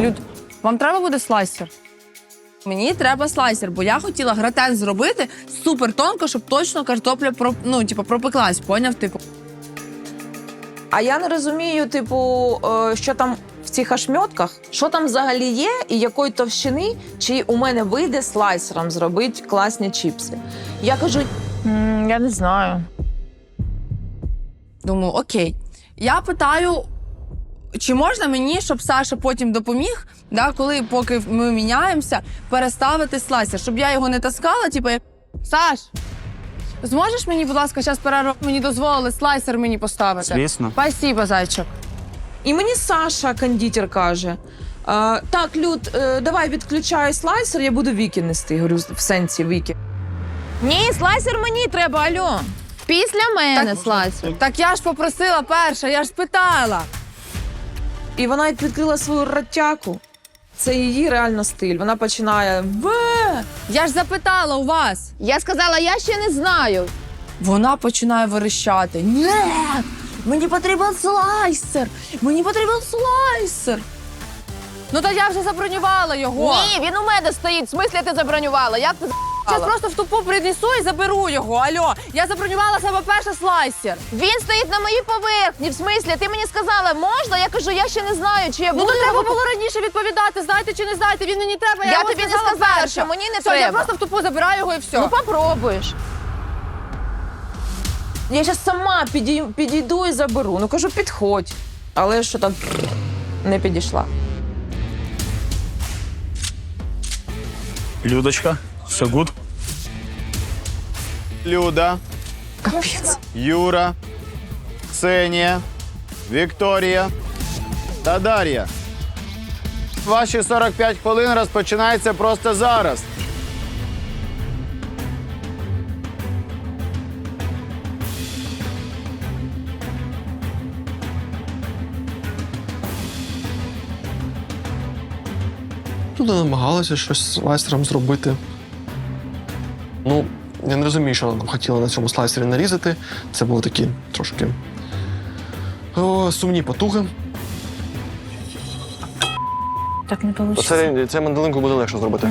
Люд, вам треба буде слайсер? Мені треба слайсер, бо я хотіла гратен зробити супер тонко, щоб точно картопля про, ну, типу, пропеклась, поняв? Типу. А я не розумію, типу, е, що там в цих ошмьотках, що там взагалі є, і якої товщини, чи у мене вийде слайсером зробити класні чіпси. Я кажу, Я не знаю. Думаю, окей. Я питаю, чи можна мені, щоб Саша потім допоміг, да, коли поки ми міняємося, переставити слайсер, щоб я його не таскала, типу, як, Саш, зможеш мені, будь ласка, зараз перерву, мені дозволили слайсер мені поставити? Звісно. Спасибо, зайчик. і мені Саша, кондитер, каже: е, так, Люд, е, давай відключай слайсер, я буду віки нести. Я Говорю, в сенсі віки. Ні, слайсер мені треба, алло. Після мене Так- слайсер. Так я ж попросила перша, я ж питала. І вона відкрила свою ротяку. Це її реально стиль. Вона починає в. Я ж запитала у вас. Я сказала, я ще не знаю. Вона починає верещати. Ні, мені потрібен слайсер! Мені потрібен слайсер. Ну та я вже забронювала його. Ні, він у мене стоїть. В смислі ти забронювала? Як ти Зараз просто в тупу принесу і заберу його. Алло, я забронювала саме перший слайсер. Він стоїть на моїй поверхні. В смислі, ти мені сказала, можна? Я кажу, я ще не знаю, чи я Ну то треба його було раніше відповідати, знаєте чи не знаєте. Він мені треба. Я йому тобі не сказала сказала, перша. що мені не Все, Я треба. просто в тупу забираю його і все. Ну попробуєш. Я зараз сама підій- підійду і заберу. Ну кажу, підходь. Але що там не підійшла. Людочка, все гуд? Люда, Капець. Юра, Ксенія, Вікторія та Дар'я. Ваші 45 хвилин розпочинаються просто зараз. Люди намагалися щось з слайсером зробити. Ну, я не розумію, що хотіли на цьому слайсері нарізати. Це були такі трошки о, сумні потуги. Так не вийде. Це, це манделинку буде легше зробити.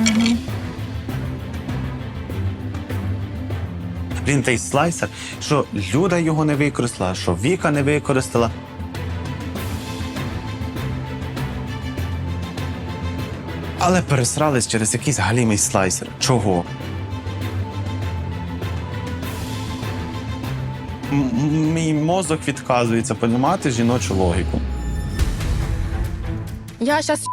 Блін, той слайсер, що Люда його не використала, що Віка не використала. Але пересрались через якийсь галімий слайсер. Чого? Мій мозок відказується понімати жіночу логіку. Я зараз.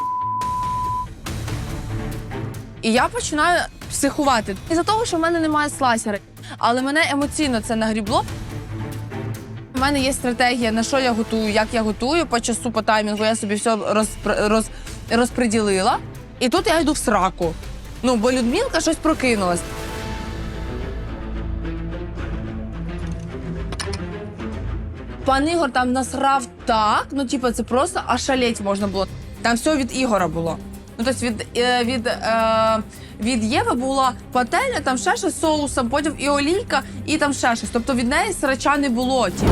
І я починаю психувати. Із-за того, що в мене немає слайсера. Але мене емоційно це нагрібло. У мене є стратегія, на що я готую, як я готую, по часу, по таймінгу. Я собі все розпр- роз, розподілила. І тут я йду в сраку. Ну, бо Людмилка щось прокинулась. Пан Ігор там насрав так, ну типу, це просто ошалеть можна було. Там все від Ігора було. Ну, тобто від, е, від, е, від Єви була пательня, там ще щось з соусом, потім і олійка, і там ще щось. Тобто від неї срача не було. Типу.